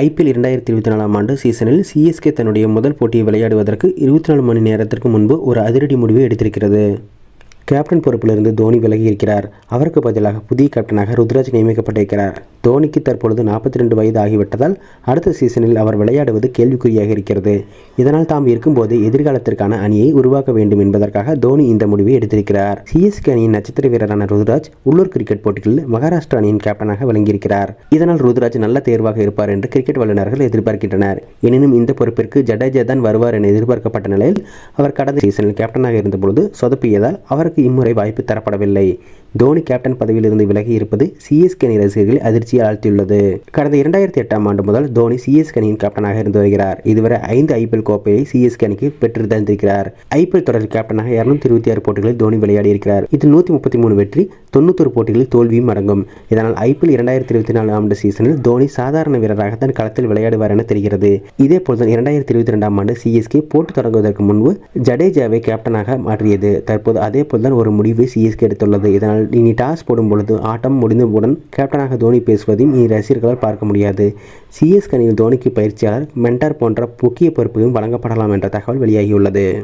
IPL இரண்டாயிரத்தி இருபத்தி நாலாம் ஆண்டு சீசனில் சிஎஸ்கே தன்னுடைய முதல் போட்டியை விளையாடுவதற்கு இருபத்தி நாலு மணி நேரத்திற்கு முன்பு ஒரு அதிரடி முடிவை எடுத்திருக்கிறது. கேப்டன் பொறுப்பிலிருந்து தோனி விலகி இருக்கிறார் அவருக்கு பதிலாக புதிய கேப்டனாக ருத்ராஜ் நியமிக்கப்பட்டிருக்கிறார். தோனிக்கு தற்பொழுது நாற்பத்தி ரெண்டு வயது ஆகிவிட்டதால் அடுத்த சீசனில் அவர் விளையாடுவது கேள்விக்குறியாக இருக்கிறது. இதனால் தாம் இருக்கும்போது எதிர்காலத்திற்கான அணியை உருவாக்க வேண்டும் என்பதற்காக தோனி இந்த முடிவை எடுத்திருக்கிறார். சிஎஸ்கே அணியின் நட்சத்திர வீரரான ருத்ராஜ் உள்ளூர் கிரிக்கெட் போட்டிகளில் மகாராஷ்டிரா அணியின் கேப்டனாக விளங்கியிருக்கிறார். இதனால் ருத்ராஜ் நல்ல தேர்வாக இருப்பார் என்று கிரிக்கெட் வல்லுநர்கள் எதிர்பார்க்கின்றனர். எனினும் இந்த பொறுப்பிற்கு ஜடேஜா தான் வருவார் என எதிர்பார்க்கப்பட்ட நிலையில் அவர் கடந்த சீசனில் கேப்டனாக இருந்தபொழுது சொதப்பியதால் அவருக்கு இம்முறை வாய்ப்பு தரப்படவில்லை. தோனி கேப்டன் பதவியிலிருந்து விலகி இருப்பது சிஎஸ்கே அணி ரசிகர்களை அதிர்ச்சியை ஆழ்த்தியுள்ளது. கடந்த இரண்டாயிரத்தி எட்டாம் ஆண்டு முதல் தோனி சிஎஸ்கே அணியின் கேப்டனாக இருந்து வருகிறார். இதுவரை ஐந்து ஐபிஎல் கோப்பையை சிஎஸ்கே அணிக்கு பெற்று தந்திருக்கிறார். ஐபிஎல் தொடரில் கேப்டனாக இருநூத்தி இருபத்தி ஆறு போட்டிகளில் தோனி விளையாடி இருக்கிறார் இது நூற்றி முப்பத்தி மூணு வெற்றி தொண்ணூத்தொரு போட்டிகளில் தோல்வியும் அடங்கும். இதனால் ஐபிஎல் இரண்டாயிரத்தி இருபத்தி நாலு ஆண்டு சீசனில் தோனி சாதாரண வீரராக தான் களத்தில் விளையாடுவார் என தெரிகிறது. இதே போல்தான் இரண்டாயிரத்தி இருபத்தி ரெண்டாம் ஆண்டு சிஎஸ்கே போட்டு தொடங்குவதற்கு முன்பு ஜடேஜாவை கேப்டனாக மாற்றியது. தற்போது அதே போல்தான் ஒரு முடிவை சிஎஸ்கே எடுத்துள்ளது. இதனால் இனி டாஸ் போடும் பொழுது ஆட்டம் முடிந்தவுடன் கேப்டனாக தோனி பேசுவதையும் இனி ரசிகர்களால் பார்க்க முடியாது. சிஎஸ்கே தோனிக்கு பயிற்சியாளர் மென்டார் போன்ற முக்கிய பொறுப்புகளும் வழங்கப்படலாம் என்ற தகவல் வெளியாகியுள்ளது.